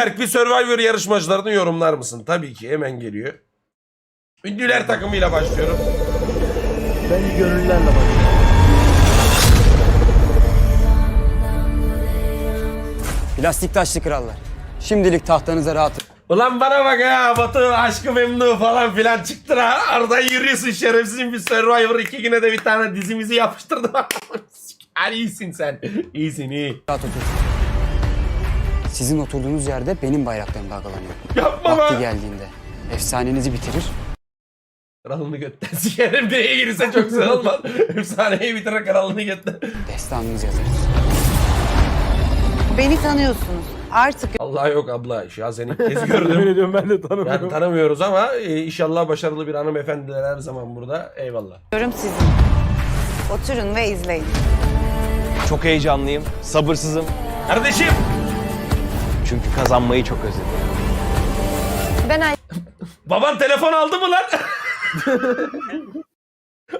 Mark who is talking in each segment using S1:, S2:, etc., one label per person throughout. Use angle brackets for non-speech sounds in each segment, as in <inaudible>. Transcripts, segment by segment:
S1: Berk bir Survivor yarışmacılarını yorumlar mısın? Tabii ki hemen geliyor. Ünlüler takımıyla başlıyorum.
S2: Ben iyi gönüllülerle başlıyorum.
S3: Plastik taşlı krallar. Şimdilik tahtanıza rahat.
S1: Ulan bana bak ya Batu aşkı memnu falan filan çıktı ha. Arada yürüyorsun şerefsizin bir Survivor iki güne de bir tane dizimizi yapıştırdı. Hani <laughs> iyisin sen. İyisin iyi.
S3: rahat oturun. Sizin oturduğunuz yerde benim bayraklarım dalgalanıyor.
S1: Yapma
S3: Vakti
S1: lan.
S3: geldiğinde efsanenizi bitirir,
S1: Kralını götten sikerim diye girse çok güzel olmaz. <laughs> Efsaneyi bitirir kralını götten.
S3: destanınızı yazarız.
S4: Beni tanıyorsunuz. Artık
S1: Allah yok abla. Ya seni ilk kez <laughs>
S2: Yemin
S1: gördüm.
S2: ediyorum ben de
S1: Yani
S2: tanımıyorum.
S1: tanımıyoruz ama e, inşallah başarılı bir hanımefendiler her zaman burada. Eyvallah.
S4: görüm sizin. Oturun ve izleyin.
S5: Çok heyecanlıyım, sabırsızım.
S1: Kardeşim.
S5: Çünkü kazanmayı çok özledim.
S4: Ben Ay- <laughs>
S1: Baban telefon aldı mı lan? <laughs>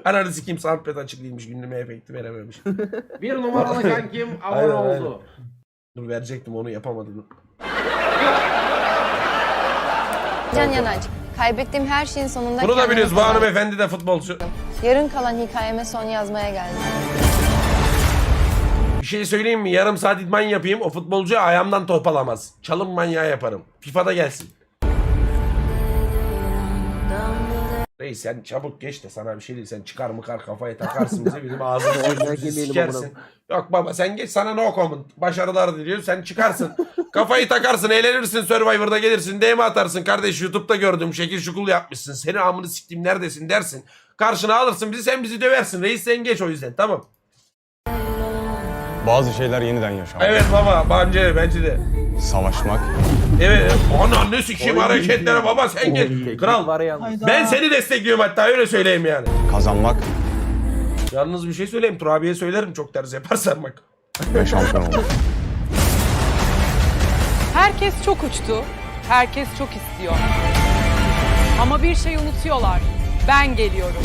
S1: Ananı sikeyim soundpad açık değilmiş gündeme efekti verememiş. <laughs>
S6: Bir numaralı kankim abone
S1: Aynen,
S6: oldu.
S1: Dur verecektim onu yapamadım.
S7: Can Yanacık. Kaybettiğim her şeyin sonunda
S1: Bunu da
S7: kendimi
S1: biliyoruz bu hanımefendi de futbolcu.
S7: Yarın kalan hikayeme son yazmaya geldim.
S1: Bir şey söyleyeyim mi? Yarım saat idman yapayım o futbolcu ayağımdan top alamaz. Çalım manyağı yaparım. FIFA'da gelsin. Reis sen çabuk geç de sana bir şey değil. Sen çıkar mıkar kafaya takarsın bize bizim yüzümüzü
S2: yemeyelim
S1: sikersin. Yok baba sen geç sana no comment. Başarılar diliyor. Sen çıkarsın. Kafayı takarsın eğlenirsin Survivor'da gelirsin. DM atarsın kardeş YouTube'da gördüm şekil şukul yapmışsın. Seni amını siktim neredesin dersin. Karşına alırsın bizi sen bizi döversin. Reis sen geç o yüzden tamam.
S8: Bazı şeyler yeniden yaşandı.
S1: Evet baba bence bence de.
S8: Savaşmak,
S1: Evet. Ana ne sikeyim hareketlere baba sen gel. Kral. Ben seni destekliyorum hatta öyle söyleyeyim yani.
S8: kazanmak
S1: Yalnız bir şey söyleyeyim. Turabiye söylerim çok ters yaparsan bak.
S8: ve şampiyon olmak.
S9: Herkes çok uçtu. Herkes çok istiyor. Ama bir şey unutuyorlar. Ben geliyorum.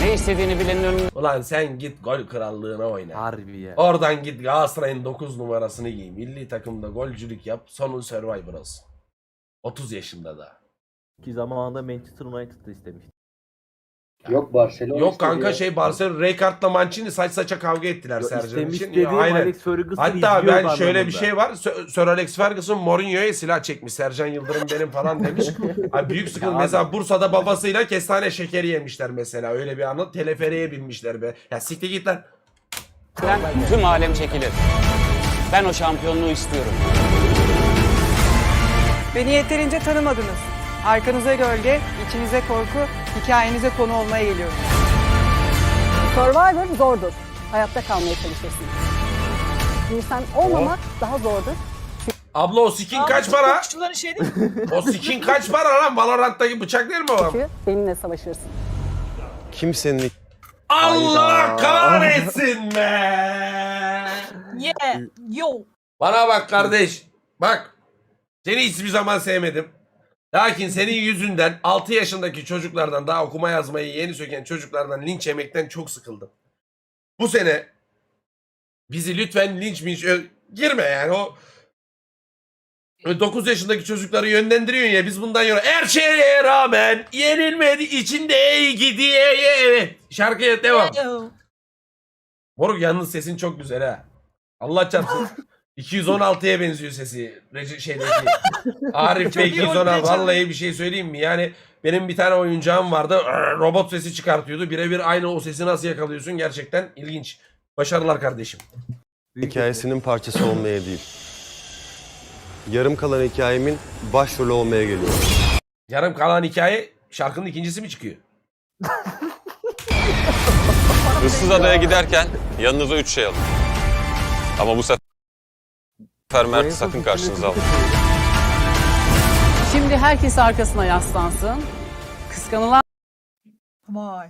S3: Ne istediğini bilenin önünde
S1: Ulan sen git gol krallığına oyna.
S2: Harbi ya.
S1: Oradan git Galatasaray'ın 9 numarasını giy. Milli takımda golcülük yap. Sonun Survivor olsun. 30 yaşında da.
S2: Ki zamanında Manchester United'da istemiştim.
S10: Yok Barcelona
S1: Yok kanka
S10: ya.
S1: şey Barcelona Rijkaard'la Mancini saç saça kavga ettiler
S2: Yo,
S1: Sercan için.
S2: dediğim
S1: Ya, aynen.
S2: Alex Ferguson
S1: Hatta ben şöyle bir şey var. Sir Alex Ferguson Mourinho'ya silah çekmiş. Sercan Yıldırım benim falan demiş. <laughs> Abi büyük sıkıntı.
S2: Ya
S1: mesela Bursa'da babasıyla kestane şekeri yemişler mesela. Öyle bir anı. Teleferiye binmişler be. Ya siktir git lan.
S3: ben tüm alem çekilir. Ben o şampiyonluğu istiyorum.
S9: Beni yeterince tanımadınız. Arkanıza gölge, içinize korku, hikayenize konu olmaya geliyorum.
S11: Survivor zordur. Hayatta kalmaya çalışırsın. İnsan olmamak daha zordur.
S1: Abla o skin kaç para? <laughs> o skin kaç para lan? Valorant'taki bıçak değil mi o?
S11: Çünkü benimle savaşırsın.
S5: Kimsenin
S1: Allah kahretsin be.
S9: Yeah, yo.
S1: Bana bak kardeş. Bak. Seni hiçbir zaman sevmedim. Lakin senin yüzünden 6 yaşındaki çocuklardan daha okuma yazmayı yeni söken çocuklardan linç yemekten çok sıkıldım. Bu sene bizi lütfen linç minç girme yani o 9 yaşındaki çocukları yönlendiriyorsun ya biz bundan yana her şeye rağmen yenilmedi içinde iyi gidiyor evet şarkıya devam. Moruk yalnız sesin çok güzel ha. Allah çarpsın. <laughs> 216'ya benziyor sesi. Reci şeydeki. <laughs> Arif Bey 216. Vallahi bir şey söyleyeyim mi? Yani benim bir tane oyuncağım vardı. Robot sesi çıkartıyordu. Birebir aynı o sesi nasıl yakalıyorsun? Gerçekten ilginç. Başarılar kardeşim.
S5: hikayesinin parçası olmaya değil. Yarım kalan hikayemin başrolü olmaya geliyor.
S1: Yarım kalan hikaye şarkının ikincisi mi çıkıyor?
S8: Issız adaya giderken yanınıza üç şey alın. Ama bu sefer Mert'i sakın karşınıza alın.
S9: Şimdi herkes arkasına yaslansın. Kıskanılan Vay.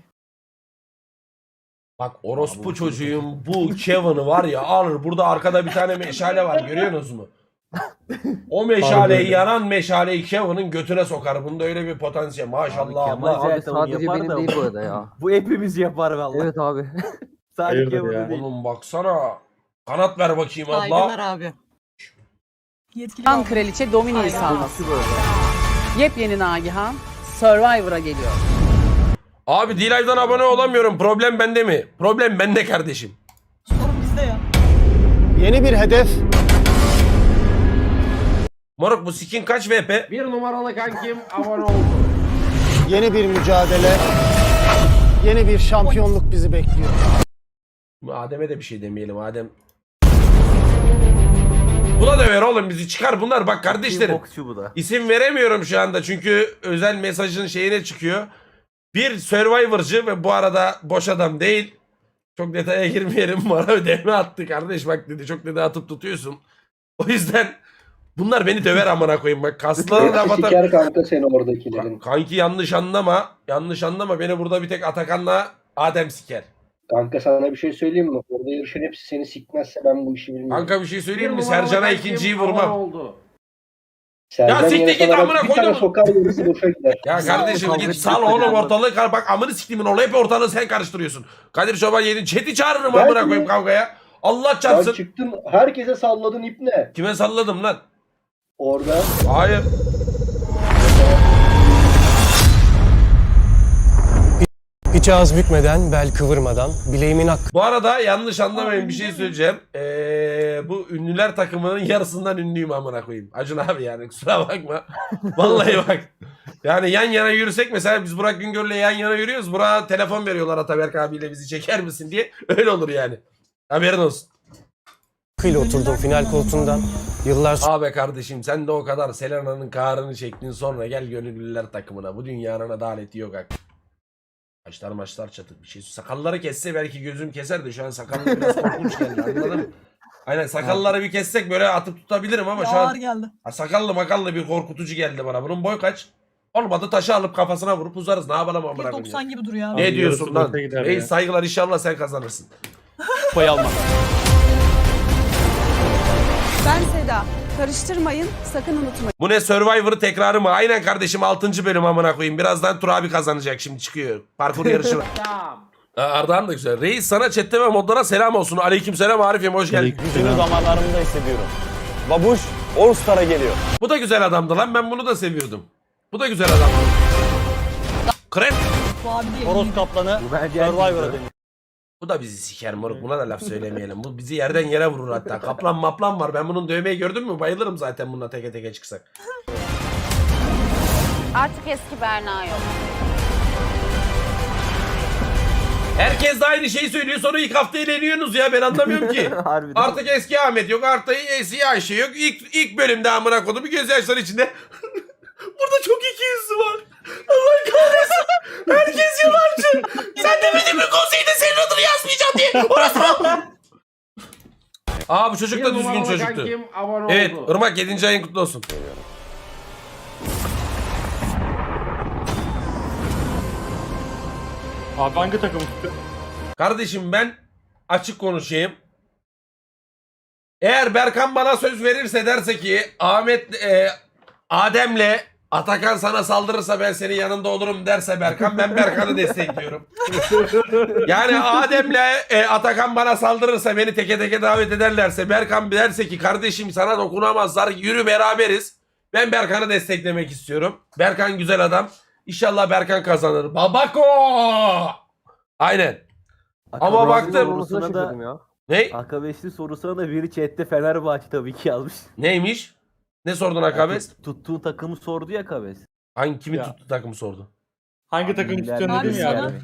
S1: Bak orospu çocuğum bu Kevin'ı var ya alır. Burada arkada bir tane meşale var görüyorsunuz mu? O meşaleyi yanan meşaleyi Kevin'in götüne sokar. Bunda öyle bir potansiyel. Maşallah
S2: Kemal zaten onu
S10: sadece
S2: yapar
S10: benim
S2: da
S10: değil bu arada ya. <laughs>
S2: Bu hepimiz yapar vallahi.
S10: Evet abi.
S2: Sadece
S10: Hayırdır ya.
S2: değil.
S1: Oğlum baksana. Kanat ver bakayım abla.
S9: abi. Yetkili Kan kraliçe Domini'yi salması. Yepyeni Nagihan Survivor'a geliyor.
S1: Abi D-Live'dan abone olamıyorum. Problem bende mi? Problem bende kardeşim.
S10: Yeni bir hedef.
S1: Moruk bu skin kaç VP?
S6: Bir numaralı kankim abone oldu.
S10: Yeni bir mücadele. Yeni bir şampiyonluk bizi bekliyor.
S1: Adem'e de bir şey demeyelim Adem. Buna da ver oğlum bizi çıkar bunlar bak kardeşlerim.
S2: Bokçu bu da.
S1: İsim veremiyorum şu anda çünkü özel mesajın şeyine çıkıyor. Bir Survivor'cı ve bu arada boş adam değil. Çok detaya girmeyelim bana ödeme attı kardeş bak dedi çok dedi atıp tutuyorsun. O yüzden bunlar beni döver amına koyayım bak kaslarına da batar.
S10: Siker kanka seni oradakilerin.
S1: Kanki yanlış anlama. Yanlış anlama beni burada bir tek Atakan'la Adem siker.
S10: Kanka sana bir şey söyleyeyim mi? Orada yarışan hepsi seni sikmezse ben bu işi bilmiyorum.
S1: Kanka bir şey söyleyeyim mi? Sercan'a ikinciyi vurmam.
S6: oldu.
S10: Serden
S1: Ya siktir git amına
S10: Bir tane
S1: koydum.
S10: sokar yarısı boşa gider.
S1: Ya kardeşim git sal oğlum ortalığı kar bak amını siktimin oğlu hep ortalığı sen karıştırıyorsun. Kadir Çoban yedin chat'i çağırırım
S10: Ben
S1: amına
S10: mi?
S1: koyayım kavgaya. Allah çarpsın.
S10: çıktın herkese salladın ip ne?
S1: Kime salladım lan?
S10: Orada.
S1: Hayır.
S10: Hiç ağız bükmeden, bel kıvırmadan, bileğimin hakkı.
S1: Bu arada yanlış anlamayın bir şey söyleyeceğim. Ee, bu ünlüler takımının yarısından ünlüyüm amına koyayım. Acun abi yani kusura bakma. <laughs> Vallahi bak. Yani yan yana yürüsek mesela biz Burak Güngör'le yan yana yürüyoruz. Burak'a telefon veriyorlar Ataberk abiyle bizi çeker misin diye. Öyle olur yani. Haberin olsun.
S10: Kıyla oturdum final koltuğundan. Yıllar
S1: Abi kardeşim sen de o kadar Selena'nın kahrını çektin sonra gel gönüllüler takımına. Bu dünyanın adaleti yok hak. Maçlar maçlar çatık bir şey. Sakalları kesse belki gözüm keser de şu an sakallı biraz korkunç geldi anladın mı? Aynen sakalları bir kessek böyle atıp tutabilirim ama şu an
S9: geldi.
S1: Ha, sakallı makallı bir korkutucu geldi bana. Bunun boy kaç? Olmadı taşı alıp kafasına vurup uzarız. Ne yapalım amına koyayım ya?
S9: gibi duruyor
S1: Ne diyorsun lan? Ey saygılar inşallah sen kazanırsın.
S3: Pay almak.
S11: Ben Seda. Karıştırmayın, sakın unutmayın.
S1: Bu ne Survivor'ı tekrarı mı? Aynen kardeşim 6. bölüm amına koyayım. Birazdan Tur abi kazanacak şimdi çıkıyor. Parkur <laughs> yarışı var. Aa, Ardahan da güzel. Reis sana chatte ve modlara selam olsun. Aleyküm selam Arif'im hoş geldin.
S3: Gücünü damarlarımda hissediyorum. Babuş All Star'a geliyor.
S1: Bu da güzel adamdı lan. Ben bunu da seviyordum. Bu da güzel adamdı. Krem.
S3: Horoz Kaplanı Survivor'a dönüyor.
S1: Bu da bizi siker moruk. Buna da laf söylemeyelim. Bu bizi yerden <laughs> yere vurur hatta. Kaplan maplan var. Ben bunun dövmeyi gördün mü? Bayılırım zaten bununla teke teke çıksak.
S7: Artık eski Berna yok.
S1: Herkes de aynı şeyi söylüyor. Sonra ilk hafta eğleniyorsunuz ya. Ben anlamıyorum ki. <laughs>
S2: Harbiden.
S1: Artık eski Ahmet yok. Artık eski Ayşe yok. İlk, ilk bölümde amına kodu bir gözyaşları içinde. Burada çok iki yüzlü var. Allah kahretsin. Herkes yalancı. Sen demedin mi konseyde senin adını yazmayacağım diye. Orası Aa bu çocuk
S6: Bir
S1: da düzgün çocuktu. Evet. Irmak 7. ayın kutlu olsun.
S2: Abi hangi takım?
S1: Kardeşim ben açık konuşayım. Eğer Berkan bana söz verirse derse ki Ahmet e, Adem'le Atakan sana saldırırsa ben senin yanında olurum derse Berkan ben Berkan'ı destekliyorum. <laughs> yani Adem'le e, Atakan bana saldırırsa beni teke teke davet ederlerse Berkan derse ki kardeşim sana dokunamazlar yürü beraberiz. Ben Berkan'ı desteklemek istiyorum. Berkan güzel adam. İnşallah Berkan kazanır. Babako! Aynen. Ama
S2: Akabeşli
S1: baktım-
S2: sorusuna da
S1: Ne?
S2: Akabeşli sorusuna da biri chatte Fenerbahçe tabii ki yazmış.
S1: Neymiş? Ne sordun Akabes?
S2: Tut- Tuttuğu takımı sordu ya Akabes.
S1: Hangi kimi
S2: Ya.
S1: tuttu takımı sordu?
S2: Hangi takım
S9: tutuyorsun dedim ya <laughs> <laughs> abi.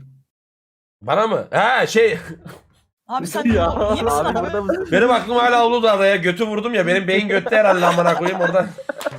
S1: Bana mı? Ha şey
S9: Abi sen
S2: ya. Abi mısın?
S1: benim aklım hala Uludağ'da ya götü vurdum ya benim beyin götte herhalde amına koyayım oradan. <laughs>